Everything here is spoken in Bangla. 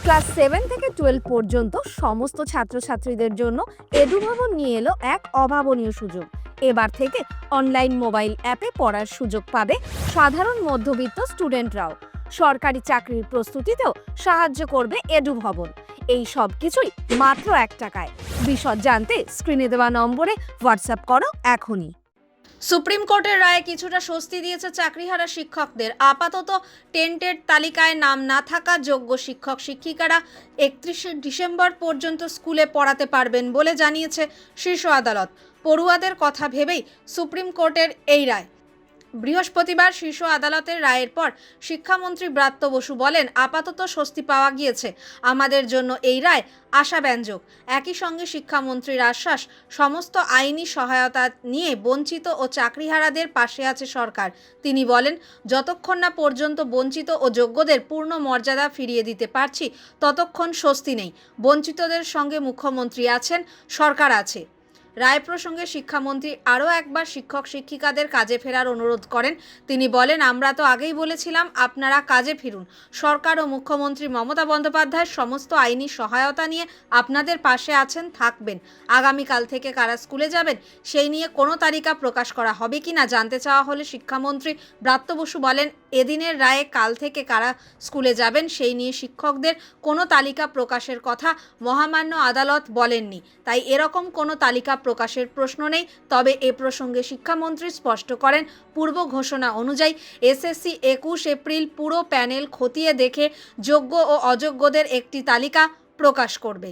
ক্লাস সেভেন থেকে টুয়েলভ পর্যন্ত সমস্ত ছাত্রছাত্রীদের জন্য এডুভবন নিয়ে এলো এক অভাবনীয় সুযোগ। এবার থেকে অনলাইন মোবাইল অ্যাপে পড়ার সুযোগ পাবে সাধারণ মধ্যবিত্ত স্টুডেন্টরাও। সরকারি চাকরির প্রস্তুতিতেও সাহায্য করবে এডু ভবন এই সব কিছুই মাত্র এক টাকায়। বিশদ জানতে স্ক্রিনে দেওয়া নম্বরে হোয়াটসঅ্যাপ করো এখনই। সুপ্রিম কোর্টের রায়ে কিছুটা স্বস্তি দিয়েছে চাকরিহারা শিক্ষকদের। আপাতত টেন্টের তালিকায় নাম না থাকা যোগ্য শিক্ষক শিক্ষিকারা একত্রিশে ডিসেম্বর পর্যন্ত স্কুলে পড়াতে পারবেন বলে জানিয়েছে শীর্ষ আদালত। পড়ুয়াদের কথা ভেবেই সুপ্রিম কোর্টের এই রায়। বৃহস্পতিবার শীর্ষ আদালতের রায়ের পর শিক্ষামন্ত্রী ব্রাত্য বসু বলেন, আপাতত স্বস্তি পাওয়া গিয়েছে। আমাদের জন্য এই রায় আশাব্যঞ্জক। একই সঙ্গে শিক্ষামন্ত্রীর আশ্বাস, সমস্ত আইনি সহায়তা নিয়ে বঞ্চিত ও চাকরিহারাদের পাশে আছে সরকার। তিনি বলেন, যতক্ষণ না পর্যন্ত বঞ্চিত ও যোগ্যদের পূর্ণ মর্যাদা ফিরিয়ে দিতে পারছি, ততক্ষণ স্বস্তি নেই। বঞ্চিতদের সঙ্গে মুখ্যমন্ত্রী আছেন, সরকার আছে। রায় প্রসঙ্গে শিক্ষামন্ত্রী আরও একবার শিক্ষক শিক্ষিকাদের কাজে ফেরার অনুরোধ করেন। তিনি বলেন, আমরা তো আগেই বলেছিলাম, আপনারা কাজে ফিরুন। সরকার ও মুখ্যমন্ত্রী মমতা বন্দ্যোপাধ্যায় সমস্ত আইনি সহায়তা নিয়ে আপনাদের পাশে আছেন, থাকবেন। আগামীকাল থেকে কারা স্কুলে যাবেন, সেই নিয়ে কোনো তালিকা প্রকাশ করা হবে কি না জানতে চাওয়া হলে শিক্ষামন্ত্রী ব্রাত্য বসু বলেন, এদিনের রায়ে কাল থেকে কারা স্কুলে যাবেন, সেই নিয়ে শিক্ষকদের কোনো তালিকা প্রকাশের কথা মহামান্য আদালত বলেননি। তাই এরকম কোনো তালিকা প্রকাশের প্রশ্ন নেই। তবে এ প্রসঙ্গে শিক্ষামন্ত্রী স্পষ্ট করেন, পূর্ব ঘোষণা অনুযায়ী এসএসসি একুশ এপ্রিল পুরো প্যানেল খতিয়ে দেখে যোগ্য ও অযোগ্যদের একটি তালিকা প্রকাশ করবে।